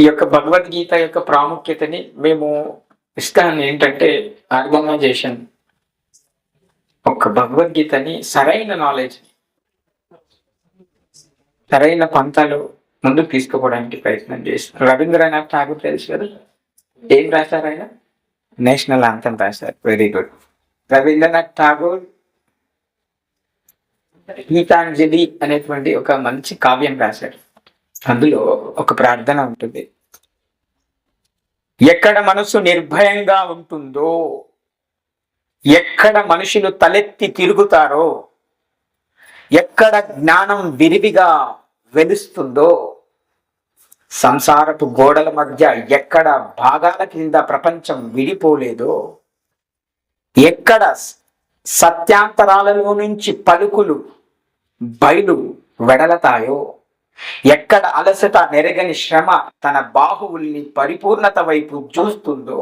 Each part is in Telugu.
ఈ యొక్క భగవద్గీత యొక్క ప్రాముఖ్యతని మేము ఇష్టాన్ని ఏంటంటే ఆర్గనైజేషన్ ఒక భగవద్గీతని సరైన నాలెడ్జ్ సరైన పంతాలు ముందుకు తీసుకుపోవడానికి ప్రయత్నం చేశారు రవీంద్రనాథ్ ఠాగూర్ తెలుసు కదా? ఏం రాశారు ఆయన? నేషనల్ ఆంతం రాశారు. వెరీ గుడ్ రవీంద్రనాథ్ ఠాగూర్ గీతాంజలి అనేటువంటి ఒక మంచి కావ్యం రాశారు. అందులో ఒక ప్రార్థన ఉంటుంది. ఎక్కడ మనసు నిర్భయంగా ఉంటుందో ఎక్కడ మనుషులు తలెత్తి తిరుగుతారో ఎక్కడ జ్ఞానం విరివిగా వెలుస్తుందో సంసారపు గోడల మధ్య ఎక్కడ భాగాల కింద ప్రపంచం విడిపోలేదో ఎక్కడ సత్యాంతరాలలో నుంచి పలుకులు బయలు వెడలతాయో ఎక్కడ అలసట నెరగని శ్రమ తన బాహువుల్ని పరిపూర్ణత వైపు చూస్తుందో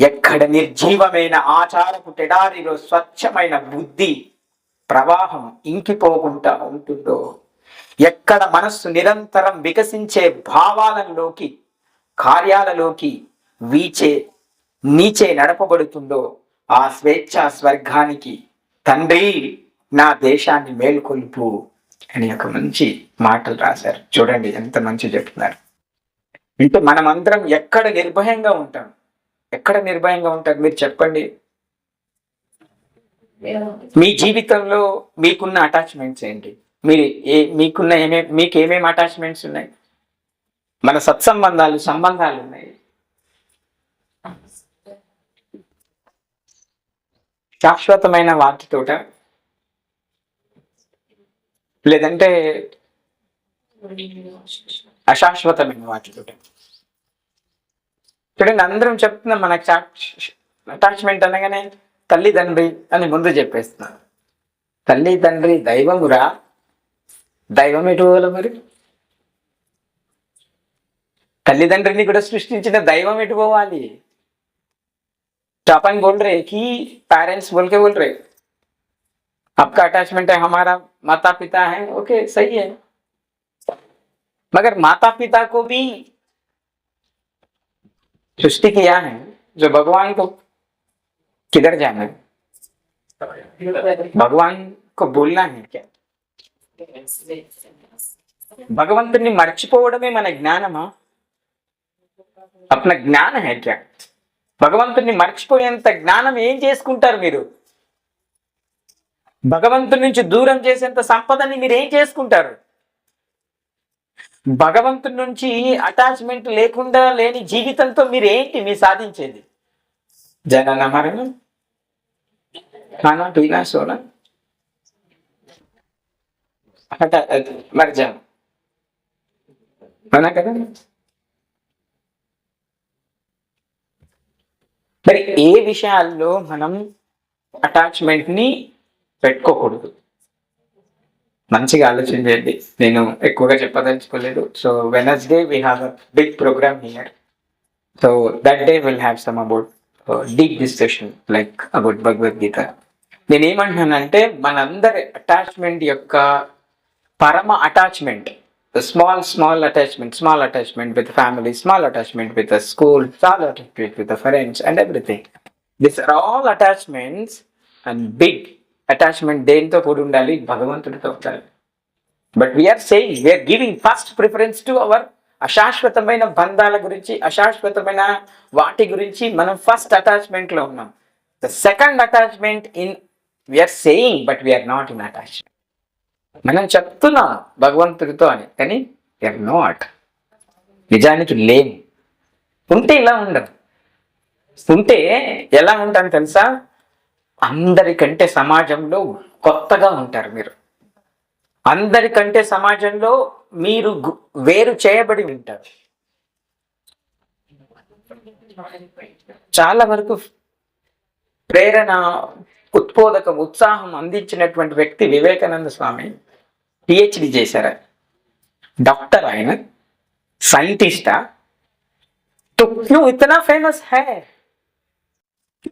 ఎక్కడ నిర్జీవమైన ఆచారపు టెడారిలో స్వచ్ఛమైన బుద్ధి ప్రవాహం ఇంకిపోకుండా ఉంటుందో ఎక్కడ మనస్సు నిరంతరం వికసించే భావాలలోకి కార్యాలలోకి వీచే నీచే నడపబడుతుందో ఆ స్వేచ్ఛా స్వర్గానికి తండ్రి నా దేశాన్ని మేల్కొల్పు. అని ఒక మంచి మాటలు రాశారు. చూడండి ఎంత మంచి చెప్తున్నారు. అంటే మనమందరం ఎక్కడ నిర్భయంగా ఉంటాం? ఎక్కడ నిర్భయంగా ఉంటారు మీరు చెప్పండి. మీ జీవితంలో మీకున్న అటాచ్మెంట్స్ ఏంటి? మీరు ఏ మీకున్న ఏమే మీకు ఏమేమి అటాచ్మెంట్స్ ఉన్నాయి? మన సత్సంబంధాలు సంబంధాలు ఉన్నాయి. శాశ్వతమైన వాటితోట లేదంటే అశాశ్వతమైన వాటితోట చూడండి అందరం చెప్తున్నాం మనకు అటాచ్మెంట్ అనగానే తల్లిదండ్రి అని ముందు చెప్పేస్తున్నాం తల్లి తండ్రి దైవమురా దైవం ఎటు పోవాలి మరి తల్లిదండ్రిని కూడా సృష్టించిన దైవం ఎటు పోవాలి तो अपन बोल रहे कि पेरेंट्स बोल के बोल रहे आपका अटैचमेंट है हमारा माता पिता है ओके सही है मगर माता पिता को भी सृष्टि किया है जो भगवान को किधर जाना है भगवान को बोलना है क्या భగవంతుని మర్చిపోవడమే మన జ్ఞానమా అప్న జ్ఞాన హై క్యా భగవంతుని మర్చిపోయేంత జ్ఞానం ఏం చేసుకుంటారు మీరు భగవంతుడి నుంచి దూరం చేసేంత సంపదని మీరు ఏం చేసుకుంటారు? భగవంతుడి నుంచి అటాచ్మెంట్ లేకుండా లేని జీవితంతో మీరు ఏంటి మీరు సాధించేది? జగన్ మరణం? పీనా మరి జనం కదా? మరి ఏ విషయాల్లో మనం అటాచ్మెంట్ని పెట్టుకోకూడదు. మంచిగా ఆలోచన చేయండి నేను ఎక్కువగా చెప్పదలుచుకోలేదు. So Wednesday we have a big program here so that day will have some about deep discussion like about Bhagavad Gita నేనేమంటున్నానంటే మనందరి అటాచ్మెంట్ యొక్క పరమ attachment small small attachment small attachment with family small attachment with school small attachment with friends and everything this are all attachments and big attachment దేనితో కూడి ఉండాలి? భగవంతుడితో ఉండాలి. But we are saying we are giving first preference to our అశాశ్వతమైన బంధాల గురించి అశాశ్వతమైన వాటి గురించి మనం ఫస్ట్ అటాచ్మెంట్లో ఉన్నాం. The second attachment in we are saying but we are not in attachment మనం చెప్తున్నాం భగవంతుడితో అని కానీ వీఆర్ నాట్ నిజానికి లేము. ఉంటే ఇలా ఉండదు. ఉంటే ఎలా ఉంటాను తెలుసా? అందరికంటే సమాజంలో కొత్తగా ఉంటారు మీరు. అందరికంటే సమాజంలో మీరు వేరు చేయబడి ఉంటారు. చాలా వరకు ప్రేరణ ఉత్పోదక ఉత్సాహం అందించినటువంటి వ్యక్తి వివేకానంద స్వామి పిహెచ్డి చేశారు. డాక్టర్ ఆయన సైంటిస్టా. ఇతనా ఫేమస్ హై.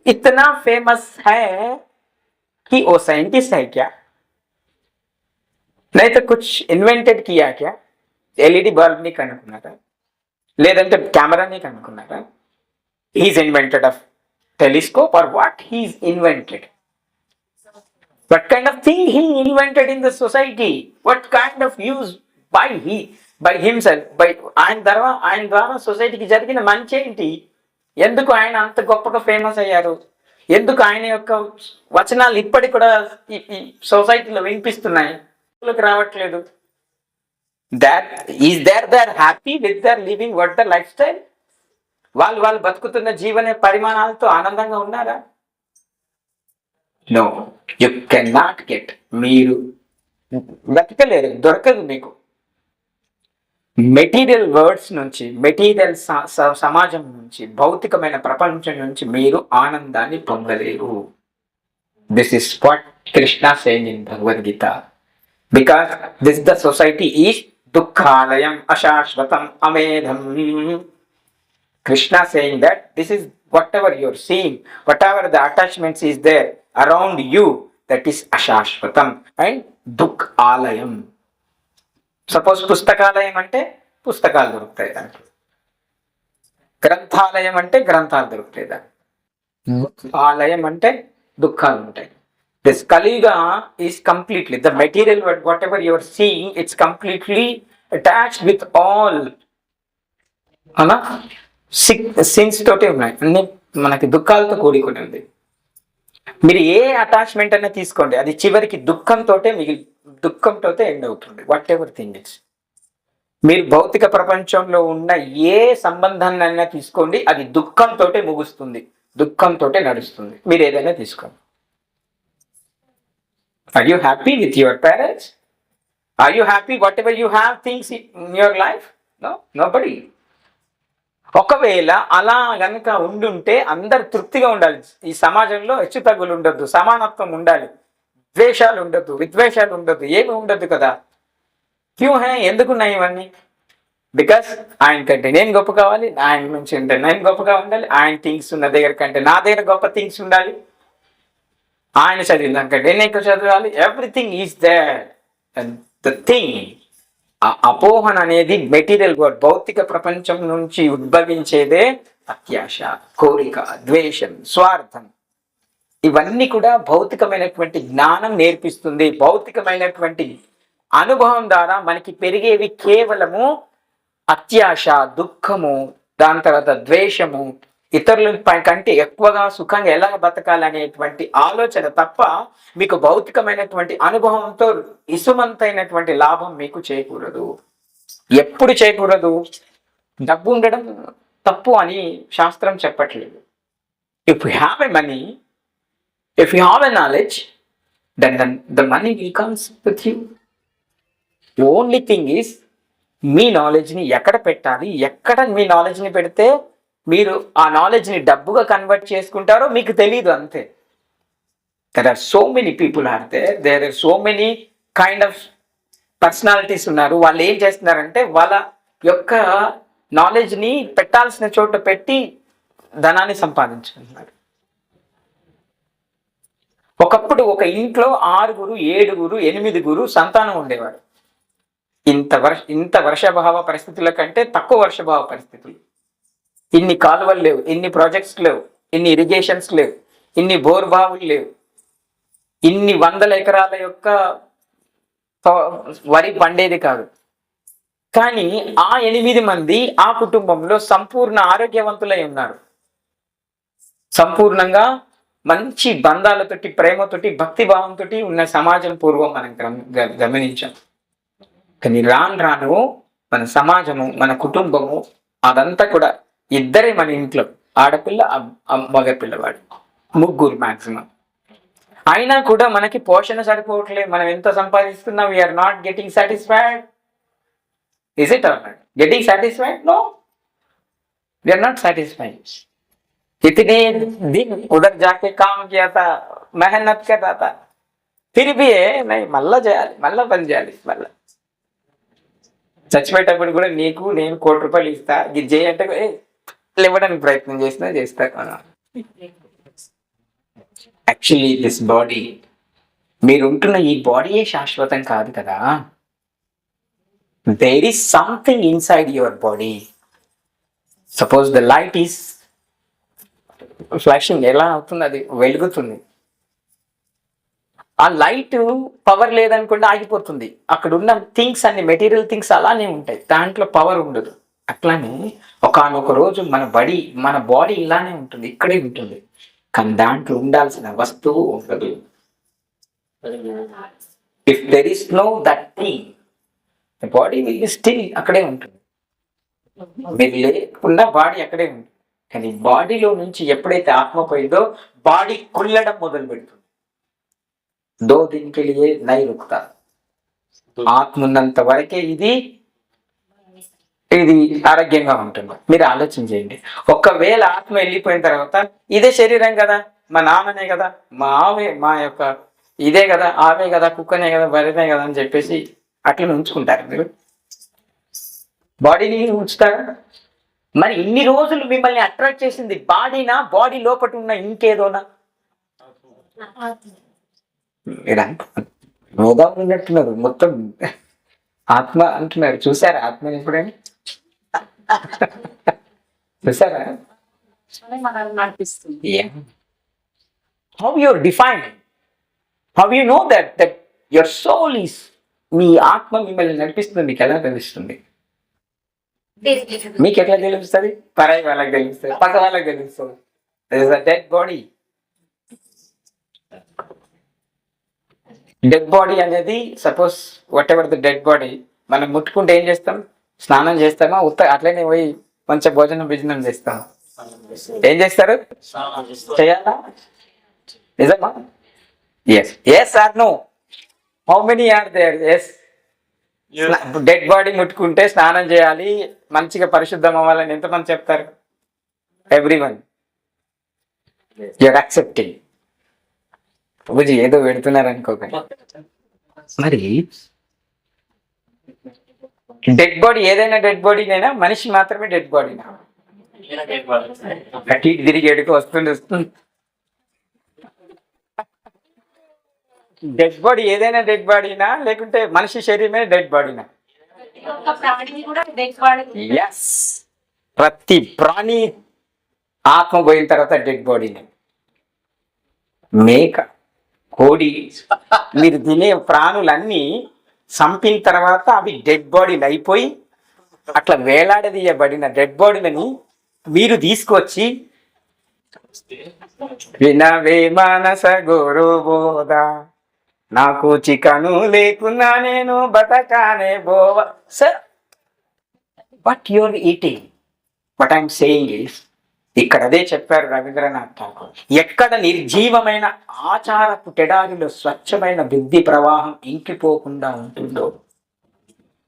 इतना फ़ेमस है कि वो साइंटिस्ट है क्या? नहीं तो कुछ इन्वेंटेड किया क्या? एलईडी बल्ब नहीं करने को लेदे कैमरा नहीं करने को इन्वेंटेड ऑफ़ टेलीस्कोप और what he is invented what kind of thing he invented in the society what kind of use by he by himself by ion द्वारा आयन द्वारा सोसाइटी की ज़रिए मंचे ఎందుకు ఆయన అంత గొప్పగా ఫేమస్ అయ్యారు? ఎందుకు ఆయన యొక్క వచనాలు ఇప్పటికి కూడా ఈ సొసైటీలో వినిపిస్తున్నాయి? రావట్లేదు. That is there their happy with their living what the life style వాళ్ళు వాళ్ళు బతుకుతున్న జీవన పరిమాణాలతో ఆనందంగా ఉన్నారా? No you can not get మీరు బ్రతకలేరు దొరకదు మీకు. మెటీరియల్ వర్డ్స్ నుంచి మెటీరియల్ సమాజం నుంచి భౌతికమైన ప్రపంచం నుంచి మీరు ఆనందాన్ని పొందలేరు. This is what Krishna says in Bhagavad Gita because this the society ఈ దుఃఖాలయం అశాశ్వతం అమేధం Krishna saying that this is whatever your seen whatever the attachments is there around you that is అశాశ్వతం and దుఃఖ్ ఆలయం సపోజ్ పుస్తకాలయం అంటే పుస్తకాలు దొరుకుతాయి దానికి. గ్రంథాలయం అంటే గ్రంథాలు దొరుకుతాయి దానికి. ఆలయం అంటే దుఃఖాలు ఉంటాయి. This కలిగా is completely the material whatever your seeing it's completely attached with all అలా సిక్ సిన్స్ తోటి ఉన్నాయి. అన్ని మనకి దుఃఖాలతో కూడుకుని ఉంది. మీరు ఏ అటాచ్మెంట్ అయినా తీసుకోండి. అది చివరికి దుఃఖంతో మిగిలి దుఃఖంతో ఎండ్ అవుతుంది. వాట్ ఎవర్ థింగ్ ఇట్స్ మీరు భౌతిక ప్రపంచంలో ఉన్న ఏ సంబంధాన్ని అయినా తీసుకోండి అది దుఃఖంతో ముగుస్తుంది. దుఃఖంతో నడుస్తుంది. మీరు ఏదైనా తీసుకోండి. Are you happy with your parents are you happy whatever you have things in your life no nobody ఒకవేళ అలా గనక ఉండుంటే అందరు తృప్తిగా ఉండాలి. ఈ సమాజంలో హెచ్చు తగ్గులు ఉండొద్దు. సమానత్వం ఉండాలి. ద్వేషాలు ఉండొద్దు విద్వేషాలు ఉండొద్దు ఏమి ఉండొద్దు కదా? క్యూ హే? ఎందుకున్నాయి ఇవన్నీ? బికాస్ ఆయన కంటే నేను గొప్ప కావాలి ఆయన నుంచి నేను గొప్పగా ఉండాలి ఆయన థింగ్స్ ఉన్న దగ్గర కంటే నా దగ్గర గొప్ప థింగ్స్ ఉండాలి. ఆయన చదివిన దానికంటే నేను ఎక్కువ చదవాలి. ఎవ్రీథింగ్ ఈజ్ ద థింగ్ ఆ అపోహన అనేది మెటీరియల్ వర్డ్ భౌతిక ప్రపంచం నుంచి ఉద్భవించేదే అత్యాశ కోరిక ద్వేషం స్వార్థం. ఇవన్నీ కూడా భౌతికమైనటువంటి జ్ఞానం నేర్పిస్తుంది. భౌతికమైనటువంటి అనుభవం ద్వారా మనకి పెరిగేవి కేవలము అత్యాశ దుఃఖము దాని తర్వాత ద్వేషము ఇతరుల పై- కంటే ఎక్కువగా సుఖంగా ఎలా బతకాలనేటువంటి ఆలోచన తప్ప మీకు భౌతికమైనటువంటి అనుభవంతో ఇసుమంతైనటువంటి లాభం మీకు చేకూరదు. ఎప్పుడు చేకూరదు? డబ్బు ఉండడం తప్పు అని శాస్త్రం చెప్పట్లేదు. If you have a money if you knowledge, then knowledge then the money will with you. You only thing is మీ నాలెడ్జ్ని ఎక్కడ పెట్టాలి? ఎక్కడ మీ నాలెడ్జ్ని పెడితే మీరు ఆ నాలెడ్జ్ని డబ్బుగా కన్వర్ట్ చేసుకుంటారో మీకు తెలియదు అంతే. There are so many people are they there are so many kind of personalities ఉన్నారు. వాళ్ళు ఏం చేస్తున్నారంటే వాళ్ళ యొక్క నాలెడ్జ్ని పెట్టాల్సిన చోట పెట్టి ధనాన్ని సంపాదించుకుంటున్నారు. ఒకప్పుడు ఒక ఇంట్లో ఆరుగురు ఏడుగురు ఎనిమిదిగురు సంతానం ఉండేవారు. ఇంత వర్ష ఇంత వర్షాభావ పరిస్థితుల కంటే తక్కువ వర్షభావ పరిస్థితులు. ఇన్ని కాలువలు లేవు ఇన్ని ప్రాజెక్ట్స్ లేవు ఇన్ని ఇరిగేషన్స్ లేవు ఇన్ని బోర్ బావులు లేవు. ఇన్ని వందల ఎకరాల యొక్క వరి పండేది కాదు. కానీ ఆ ఎనిమిది మంది ఆ కుటుంబంలో సంపూర్ణ ఆరోగ్యవంతులై ఉన్నారు. సంపూర్ణంగా మంచి బంధాలతోటి ప్రేమతోటి భక్తి భావంతో ఉన్న సమాజం పూర్వం మనం గమనించాం. కానీ రాను రాను మన సమాజము మన కుటుంబము అదంతా కూడా ఇద్దరే మన ఇంట్లో ఆడపిల్ల మగపిల్లవాడు ముగ్గురు మాక్సిమం. అయినా కూడా మనకి పోషణ సరిపోవట్లేదు. మనం ఎంత సంపాదిస్తున్నాం we are not getting satisfied is it our getting satisfied no we are not satisfied इतने दिन उधर जाके काम किया था मेहनत कर रहा था फिर भी है नहीं మళ్ళా చేయాలి మళ్ళా పని చేయాలి మళ్ళా చచ్చిపోయేటప్పుడు కూడా నీకు నేను కోటి రూపాయలు ఇస్తా ఇది చేయంటే ఏ, ఇవ్వడానికి ప్రయత్నం చేసినా చేస్తా యాక్చువల్లీ దిస్ బాడీ మీరు ఉంటున్న ఈ బాడీయే శాశ్వతం కాదు కదా there is something inside your body suppose the light is flashing ఎలా అవుతుంది? అది వెలుగుతుంది. ఆ లైట్ పవర్ లేదనుకుంటే ఆగిపోతుంది. అక్కడ ఉన్న థింగ్స్ అన్ని మెటీరియల్ థింగ్స్ అలానే ఉంటాయి. దాంట్లో పవర్ ఉండదు. అట్లానే ఒకనొక రోజు మన బడి మన బాడీ ఇలానే ఉంటుంది ఇక్కడే ఉంటుంది. కానీ దాంట్లో ఉండాల్సిన వస్తువు ఉండదు. If there is no that thing body still అక్కడే ఉంటుంది. మీరు లేకుండా బాడీ అక్కడే ఉంది కానీ బాడీలో నుంచి ఎప్పుడైతే ఆత్మ పోయిందో బాడీ కుళ్ళడం మొదలు పెడుతుంది. దో దీనికి నై రుక్తా. ఆత్మ ఉన్నంత వరకే ఇది ఇది ఆరోగ్యంగా ఉంటుంది. మీరు ఆలోచన చేయండి. ఒకవేళ ఆత్మ వెళ్ళిపోయిన తర్వాత ఇదే శరీరం కదా మా నాన్ననే కదా మా ఆమె మా యొక్క ఇదే కదా ఆమె కదా కుక్కనే కదా బరినే కదా అని చెప్పేసి అట్లా ఉంచుకుంటారు మీరు. బాడీని ఉంచుతారా? మరి ఇన్ని రోజులు మిమ్మల్ని అట్రాక్ట్ చేసింది బాడీనా? బాడీ లోపల ఉన్న ఇంకేదోనా? మేధావులు ఉన్నట్టున్నారు. మొత్తం ఆత్మ అంటున్నారు. చూసారా ఆత్మ ఎప్పుడైనా? చూసారా? మనల్ని నడిపిస్తుంది how your define how you know that that your soul is మీ ఆత్మ మిమ్మల్ని నడిపిస్తుంది? మీకు ఎలా తెలుస్తుంది? మీకు ఎట్లా తెలుస్తుంది? పరాయి వాళ్ళకి తెలుస్తుంది పక్క వాళ్ళకి తెలుస్తుంది. డెడ్ బాడీ డెడ్ బాడీ అనేది suppose whatever the dead body మనం ముట్టుకుంటే ఏం చేస్తాం? స్నానం చేస్తామా? ఉత్త అట్లనే పోయి కొంచెం భోజనం భోజనం చేస్తాం. ఏం చేస్తారు? చేయాలా? నిజమా? Yes yes or no how many are there yes dead body ముట్టుకుంటే స్నానం చేయాలి మంచిగా పరిశుద్ధం అవ్వాలని ఎంతమంది చెప్తారు? Every one you are accepting పూజ ఏదో పెడుతున్నారు అనుకోకండి. మరి డెడ్ బాడీ ఏదైనా డెడ్ బాడీనైనా మనిషి మాత్రమే డెడ్ బాడీనా? అటు ఇటు తిరిగి ఎడుకు వస్తుంది వస్తుంది డెడ్ బాడీ ఏదైనా డెడ్ బాడీనా లేకుంటే మనిషి శరీరమే డెడ్ బాడీనా ఎస్ ప్రతి ప్రాణి ఆత్మ పోయిన తర్వాత డెడ్ బాడీని మేక కోడి మీరు తినే ప్రాణులన్నీ చంపిన తర్వాత అవి డెడ్ బాడీలు అయిపోయి అట్లా వేలాడదీయబడిన డెడ్ బాడీలని మీరు తీసుకొచ్చి వినవే మానస గురు బోధ నాకు చికను లేకున్నా నేను బతకానే బోవ. Sir but your eating but I'm saying is ఇక్కడ అదే చెప్పారు రవీంద్రనాథ్ ఠాకూర్. ఎక్కడ నిర్జీవమైన ఆచారపు టెడారిలో స్వచ్ఛమైన బుద్ధి ప్రవాహం ఇంకిపోకుండా ఉంటుందో.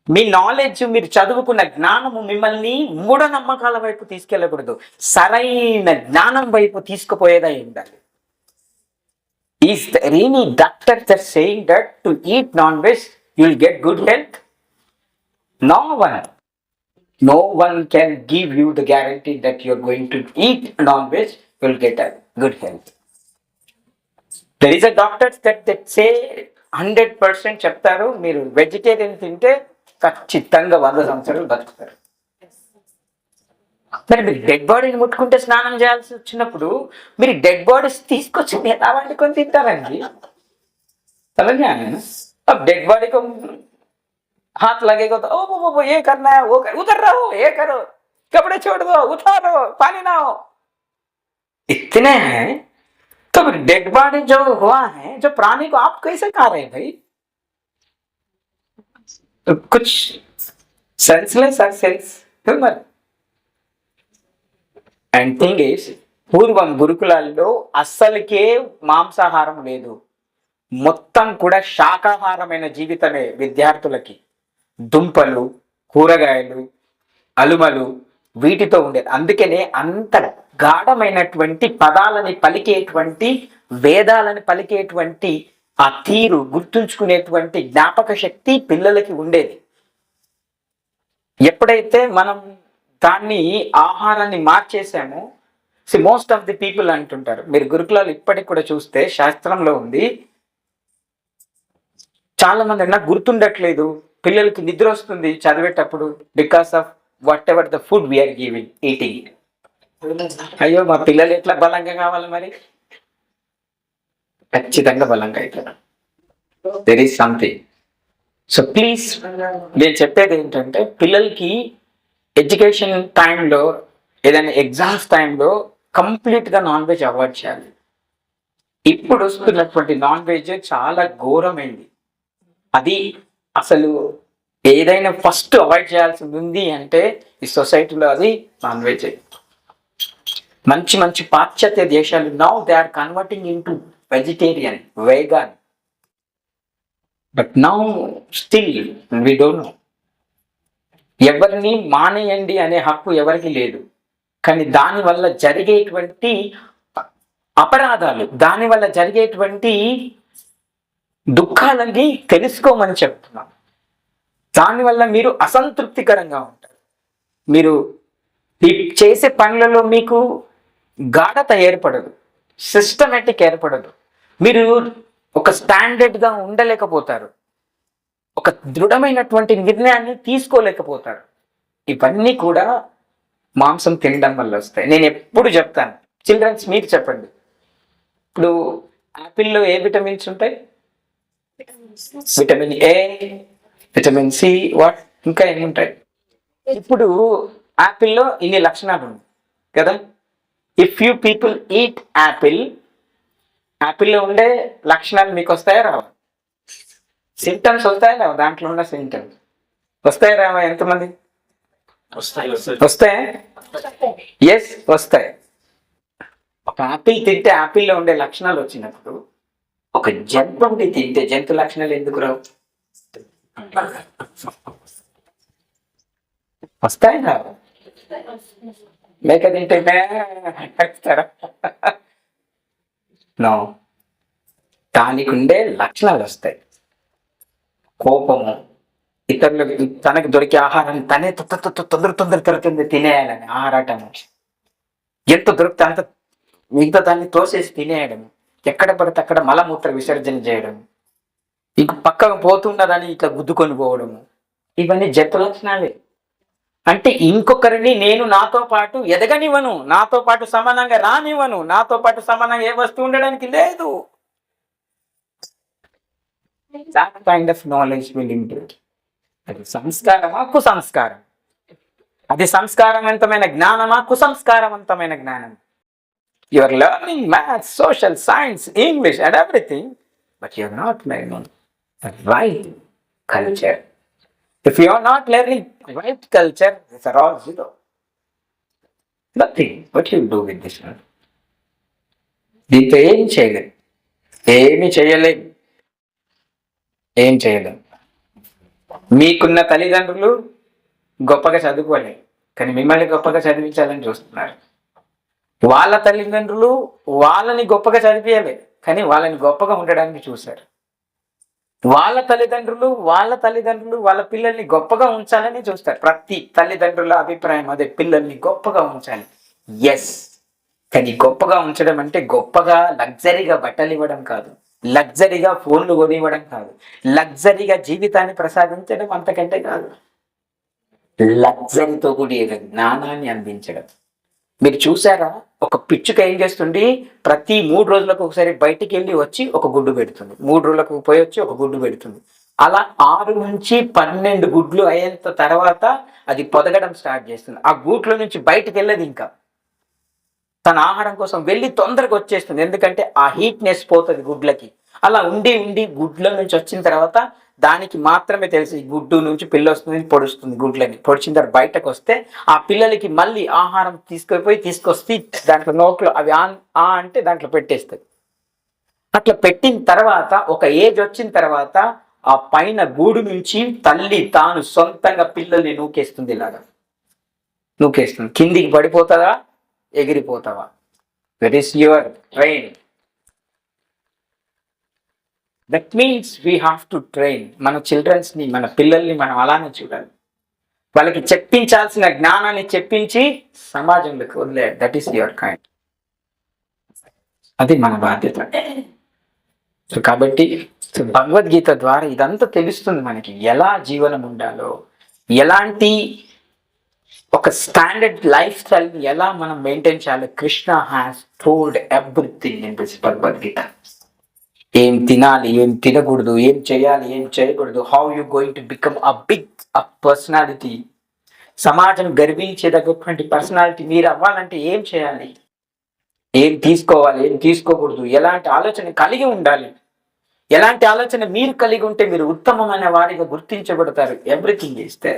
మీ నాలెడ్జ్ మీరు చదువుకున్న జ్ఞానము మిమ్మల్ని మూఢనమ్మకాల వైపు తీసుకెళ్ళకూడదు. సరైన జ్ఞానం వైపు తీసుకుపోయేదై ఉండాలి. Is really doctor their saying that to eat non veg you will get good health no one no one can give you the guarantee that you're going to eat non-veg, will get a good health. There is a doctors that, that say hundred percent చెప్తారు మీరు వెజిటేరియన్ తింటే ఖచ్చితంగా వంద సంవత్సరాలు బతుకుతారు మరి మీరు డెడ్ బాడీని ముట్టుకుంటే స్నానం చేయాల్సి వచ్చినప్పుడు మీరు డెడ్ బాడీస్ తీసుకొచ్చి ఎలా వండుకొని తింటారండి समझ में आया ना अब डेड बॉडी को हाथ लगेगा तो ओ वो, वो, वो ये करना है वो कर, उतर रहो ये करो कपड़े छोड़ दो उतारो पानी ना हो इतने हैं तो डेड बॉडी जो हुआ है जो प्राणी को आप कैसे खा रहे हैं भाई तो कुछ सेंसलेस और sense humour and thing is పూర్వం గురుకులాల్లో అస్సలకే మాంసాహారం లేదు. మొత్తం కూడా శాకాహారమైన జీవితమే విద్యార్థులకి. దుంపలు కూరగాయలు అలుమలు వీటితో ఉండేది. అందుకనే అంత గాఢమైనటువంటి పదాలని పలికేటువంటి వేదాలని పలికేటువంటి ఆ తీరు గుర్తుంచుకునేటువంటి జ్ఞాపక శక్తి పిల్లలకి ఉండేది. ఎప్పుడైతే మనం దాన్ని ఆహారాన్ని మార్చేసాము see most of the people అంటుంటారు. మీరు గురుకులాలు ఇప్పటికి కూడా చూస్తే శాస్త్రంలో ఉంది. చాలా మంది నాకు గుర్తుండట్లేదు. పిల్లలకి నిద్ర వస్తుంది చదివేటప్పుడు because of whatever the food we are giving eating అయ్యో మా పిల్లలు ఎట్లా బలంగా కావాలి మరి? ఖచ్చితంగా బలంగా అవుతారు there is something so please నేను చెప్పేది ఏంటంటే పిల్లలకి ఎడ్యుకేషన్ టైంలో ఏదైనా ఎగ్జామ్స్ టైంలో కంప్లీట్గా నాన్ వెజ్ అవాయిడ్ చేయాలి. ఇప్పుడు వస్తున్నటువంటి నాన్ వెజ్ చాలా ఘోరమైంది. అది అసలు ఏదైనా ఫస్ట్ అవాయిడ్ చేయాల్సి ఉంది అంటే ఈ సొసైటీలో అది నాన్ వెజ్ మంచి మంచి పాశ్చాత్య దేశాలు now they are converting into vegetarian vegan but now still we don't know ఎవరిని మానేయండి అనే హక్కు ఎవరికి లేదు. కానీ దానివల్ల జరిగేటువంటి అపరాధాలు దానివల్ల జరిగేటువంటి దుఃఖాలని తెలుసుకోమని చెప్తున్నాం దానివల్ల మీరు అసంతృప్తికరంగా ఉంటారు. మీరు ఈ చేసే పనులలో మీకు గాఢత ఏర్పడదు సిస్టమేటిక్ ఏర్పడదు. మీరు ఒక స్టాండర్డ్గా ఉండలేకపోతారు. ఒక దృఢమైనటువంటి నిర్ణయాన్ని తీసుకోలేకపోతారు ఇవన్నీ కూడా మాంసం తినడం వల్ల వస్తాయి. నేను ఎప్పుడు చెప్తాను. చిల్డ్రన్స్ మీరు చెప్పండి. ఇప్పుడు యాపిల్లో ఏ విటమిన్స్ ఉంటాయి? Vitamin A vitamin C what ఇంకా ఏముంటాయి ఇప్పుడు యాపిల్లో ఇన్ని లక్షణాలు ఉన్నాయి కదా? If you people eat apple యాపిల్లో ఉండే లక్షణాలు మీకు వస్తాయా రావా? సింటమ్స్ వస్తాయా రావా దాంట్లో ఉన్న సింటమ్స్ వస్తాయా రావా? ఎంతమంది? వస్తాయి వస్తాయా. ఎస్ వస్తాయి. ఒక యాపిల్ తింటే యాపిల్లో ఉండే లక్షణాలు వచ్చినప్పుడు ఒక జంతువుని తింటే జంతు లక్షణాలు ఎందుకు రావు? వస్తాయి రావు? మేక తింటే? నో దానికి ఉండే లక్షణాలు వస్తాయి. కోపము ఇతరులకు తనకు దొరికే ఆహారాన్ని తనే తొ- తొందర తొందర తొందర తినేయాలని ఆరాటము. ఎంత దొరికితే అంత మిగతా దాన్ని తోసేసి తినేయడం ఎక్కడ పడితే అక్కడ మలమూత్ర విసర్జన చేయడం ఇంక పక్కకు పోతున్నదని ఇట్లా గుద్దుకొని పోవడము ఇవన్నీ జంతు లక్షణాలే. అంటే ఇంకొకరిని నేను నాతో పాటు ఎదగనివ్వను నాతో పాటు సమానంగా రానివ్వను నాతో పాటు సమానంగా ఏ వస్తువు ఉండడానికి లేదు. That kind of knowledge will improve అది సంస్కారమా కుసంస్కారం. అది సంస్కారవంతమైన జ్ఞానమా కుసంస్కారవంతమైన జ్ఞానం. You are learning maths social science English and everything but you are not learning right culture if you are not learning right culture is are all zero nothing what you do with this దీంతో ఏం చేయలేదు ఏమి చేయలేం. ఏం చేయలేం. మీకున్న తల్లిదండ్రులు గొప్పగా చదువుకోలేదు కానీ మిమ్మల్ని గొప్పగా చదివించాలని చూస్తున్నారు. వాళ్ళ తల్లిదండ్రులు వాళ్ళని గొప్పగా చదివించలేదు కానీ వాళ్ళని గొప్పగా ఉండడానికి చూశారు. వాళ్ళ తల్లిదండ్రులు వాళ్ళ తల్లిదండ్రులు వాళ్ళ పిల్లల్ని గొప్పగా ఉంచాలని చూస్తారు. ప్రతి తల్లిదండ్రుల అభిప్రాయం అదే పిల్లల్ని గొప్పగా ఉంచాలి. ఎస్ కానీ గొప్పగా ఉంచడం అంటే గొప్పగా లగ్జరీగా బట్టలు ఇవ్వడం కాదు. లగ్జరీగా ఫోన్లు కొనివ్వడం కాదు. లగ్జరీగా జీవితాన్ని ప్రసాదించడం అంతకంటే కాదు. లగ్జరీతో కూడిన జ్ఞానాన్ని అందించడం. మీరు చూసారా ఒక పిచ్చుక ఏం చేస్తుంది? ప్రతి మూడు రోజులకు ఒకసారి బయటికి వెళ్ళి వచ్చి ఒక గుడ్డు పెడుతుంది. మూడు రోజులకు పోయి వచ్చి ఒక గుడ్డు పెడుతుంది. అలా ఆరు నుంచి పన్నెండు గుడ్లు అయ్యేంత తర్వాత అది పొదగడం స్టార్ట్ చేస్తుంది. ఆ గూట్లో నుంచి బయటికి వెళ్ళదు ఇంకా. తన ఆహారం కోసం వెళ్ళి తొందరగా వచ్చేస్తుంది. ఎందుకంటే ఆ హీట్నెస్ పోతుంది గుడ్లకి. అలా ఉండి ఉండి గుడ్ల నుంచి వచ్చిన తర్వాత దానికి మాత్రమే తెలిసి గుడ్డు నుంచి పిల్ల వస్తుంది పొడుస్తుంది గుడ్లని. పొడిచిన తర్వాత బయటకు వస్తే ఆ పిల్లలకి మళ్ళీ ఆహారం తీసుకుపోయి తీసుకొస్తే దాంట్లో నోట్లో అవి ఆన్ ఆ అంటే దాంట్లో పెట్టేస్తుంది. అట్లా పెట్టిన తర్వాత ఒక ఏజ్ వచ్చిన తర్వాత ఆ పైన గూడు నుంచి తల్లి తాను సొంతంగా పిల్లల్ని నూకేస్తుంది ఇలాగా. నూకేస్తుంది. కిందికి పడిపోతుందా ఎగిరిపోతావా? That is your train that means we have to train మన చిల్డ్రన్స్ని మన పిల్లల్ని మనం అలానే చూడాలి. వాళ్ళకి చెప్పించాల్సిన జ్ఞానాన్ని చెప్పించి సమాజంలోకి వదిలే దట్ ఈస్ యువర్ కైండ్ అది మన బాధ్యత. సో కాబట్టి సో భగవద్గీత ద్వారా ఇదంతా తెలుస్తుంది మనకి. ఎలా జీవనం ఉండాలో ఎలాంటి ఒక స్టాండర్డ్ లైఫ్ స్టైల్ని ఎలా మనం మెయింటైన్ చేయాలి? Krishna has told everything in this Bhagavad Gita ఏం తినాలి ఏం తినకూడదు ఏం చేయాలి ఏం చేయకూడదు how you going to become a big a personality సమాజం గర్వించేటటువంటి పర్సనాలిటీ మీరు అవ్వాలంటే ఏం చేయాలి? ఏం తీసుకోవాలి ఏం తీసుకోకూడదు ఎలాంటి ఆలోచన కలిగి ఉండాలి? ఎలాంటి ఆలోచన మీరు కలిగి ఉంటే మీరు ఉత్తమమైన వారిగా గుర్తించబడతారు? ఎవ్రీథింగ్ ఇస్తే